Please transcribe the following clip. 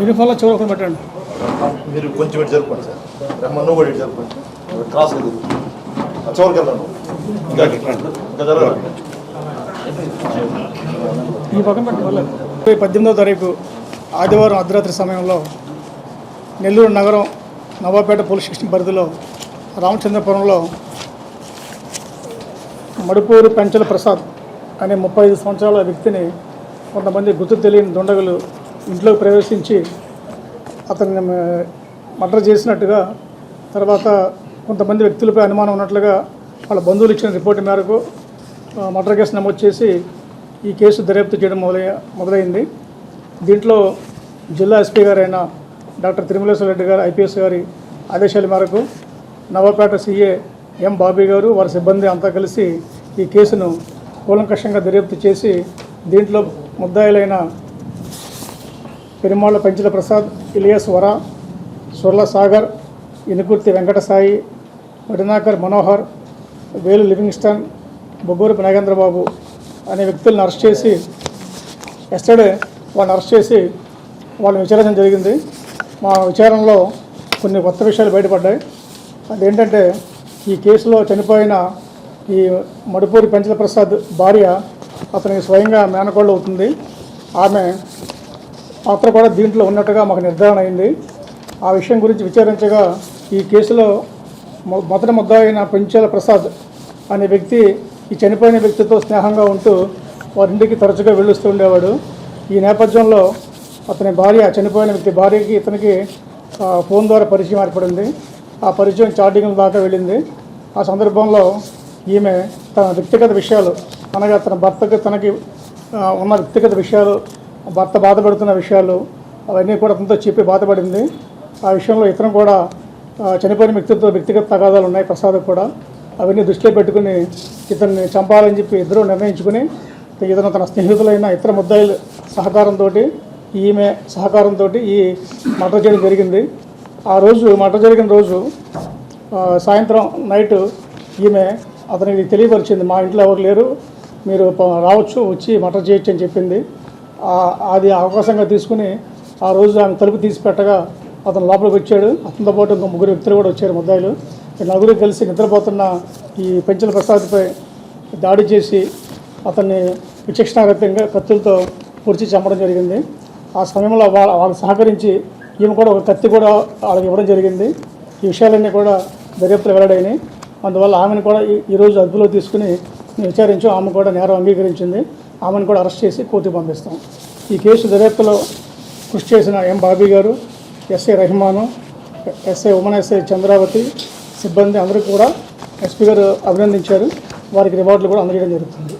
యూనిఫామ్లో చదువుకొని పెట్టండి. మీరు కొంచెం ఇటు జరుపుకోండి సార్. రమ్మను కూడా ఇటు జరుపుకోండి. క్రాస్ లేదు. చోరుకు వెళ్ళండి ఇంకా ఇంకా జరగదు. ఈ పక్కన పెట్టుకోలేదు పద్దెనిమిదవ తారీఖు ఆదివారం అర్ధరాత్రి సమయంలో నెల్లూరు నగరం నవాపేట పోలీస్ స్టేషన్ పరిధిలో రామచంద్రపురంలో మడుపూరి పెంచల ప్రసాద్ అనే ముప్పై ఐదు సంవత్సరాల వ్యక్తిని కొంతమంది గుర్తు తెలియని దుండగులు ఇంట్లోకి ప్రవేశించి అతన్ని మర్డర్ చేసినట్టుగా తర్వాత కొంతమంది వ్యక్తులపై అనుమానం ఉన్నట్లుగా వాళ్ళ బంధువులు ఇచ్చిన రిపోర్ట్ మేరకు మర్డర్ కేసు నమోదు చేసి ఈ కేసు దర్యాప్తు చేయడం మొదలై మొదలైంది. దీంట్లో జిల్లా ఎస్పీ గారైన డాక్టర్ తిరుమలేశ్వర రెడ్డి గారు ఐపీఎస్ గారి ఆదేశాల మేరకు నవాపేట సీఏ ఎం బాబీ గారు వారి సిబ్బంది అంతా కలిసి ఈ కేసును కూలంకషంగా దర్యాప్తు చేసి దీంట్లో ముద్దాయిలైన పెరుమాళ్ళ పెంచల ప్రసాద్ ఇలియాస్ వర సుర్ల సాగర్ ఇనుకుర్తి వెంకటసాయి వడినాకర్ మనోహర్ వేలు లివింగ్స్టన్ బొగ్గూరపు నాగేంద్రబాబు అనే వ్యక్తులను అరెస్ట్ చేసి ఎస్టర్డే వాళ్ళని అరెస్ట్ చేసి వాళ్ళని విచారించడం జరిగింది. మా విచారణలో కొన్ని కొత్త విషయాలు బయటపడ్డాయి. అదేంటంటే ఈ కేసులో చనిపోయిన ఈ మడుపూరి పెంచల ప్రసాద్ భార్య అతనికి స్వయంగా మేనకోళ్ళు అవుతుంది. ఆమె పాత్ర కూడా దీంట్లో ఉన్నట్టుగా మాకు నిర్ధారణ అయింది. ఆ విషయం గురించి విచారించగా ఈ కేసులో మొదటి ముద్ద అయిన పెంచాల ప్రసాద్ అనే వ్యక్తి ఈ చనిపోయిన వ్యక్తితో స్నేహంగా ఉంటూ వారింటికి తరచుగా వెళ్ళొస్తూ ఉండేవాడు. ఈ నేపథ్యంలో అతని భార్య చనిపోయిన వ్యక్తి భార్యకి ఇతనికి ఫోన్ ద్వారా పరిచయం ఏర్పడింది. ఆ పరిచయం చాటింగ్ దాకా వెళ్ళింది. ఆ సందర్భంలో ఈమె తన వ్యక్తిగత విషయాలు అనగా తన భర్తకు తనకి ఉన్న వ్యక్తిగత విషయాలు భర్త బాధపడుతున్న విషయాలు అవన్నీ కూడా అతనితో చెప్పి బాధపడింది. ఆ విషయంలో ఇతను కూడా చనిపోయిన వ్యక్తితో వ్యక్తిగత తగాదాలు ఉన్నాయి ప్రసాద్ కూడా. అవన్నీ దృష్టిలో పెట్టుకుని ఇతన్ని చంపాలని చెప్పి ఇద్దరు నిర్ణయించుకుని ఇతను తన స్నేహితులైన ఇతర ముద్దాయిల సహకారంతో ఈమె సహకారంతో ఈ మటర్ చేయడం జరిగింది. ఆ రోజు మటర్ జరిగిన రోజు సాయంత్రం నైట్ ఈమె అతనికి తెలియపరిచింది. మా ఇంట్లో ఎవరు లేరు. మీరు రావచ్చు వచ్చి మటర్ చేయొచ్చు అని చెప్పింది. అది అవకాశంగా తీసుకుని ఆ రోజు ఆమె తలుపు తీసి పెట్టగా అతను లోపలికి వచ్చాడు. అతనితో పాటు ఇంకో ముగ్గురు వ్యక్తులు కూడా వచ్చారు ముద్దాయిలు. నలుగురు కలిసి నిద్రపోతున్న ఈ పెంచల ప్రసాద్పై దాడి చేసి అతన్ని విచక్షణారహితంగా కత్తులతో పొడిచి చంపడం జరిగింది. ఆ సమయంలో వాళ్ళ వాళ్ళు సహకరించి ఈమె కూడా ఒక కత్తి కూడా వాళ్ళకి ఇవ్వడం జరిగింది. ఈ విషయాలన్నీ కూడా దర్యాప్తులు వెల్లడైనాయి అందువల్ల ఆమెను కూడా ఈ- ఈరోజు అదుపులో తీసుకుని విచారించు. ఆమె కూడా నేరం అంగీకరించింది. ఆమెను కూడా అరెస్ట్ చేసి కోర్టుకు పంపిస్తాం. ఈ కేసు దర్యాప్తులో కృషి చేసిన ఎం బాబీ గారు SI Rahiman SI woman SI Chandravathi సిబ్బంది అందరికీ కూడా ఎస్పీ గారు అభినందించారు. వారికి రివార్డులు కూడా అందజేయడం జరుగుతుంది.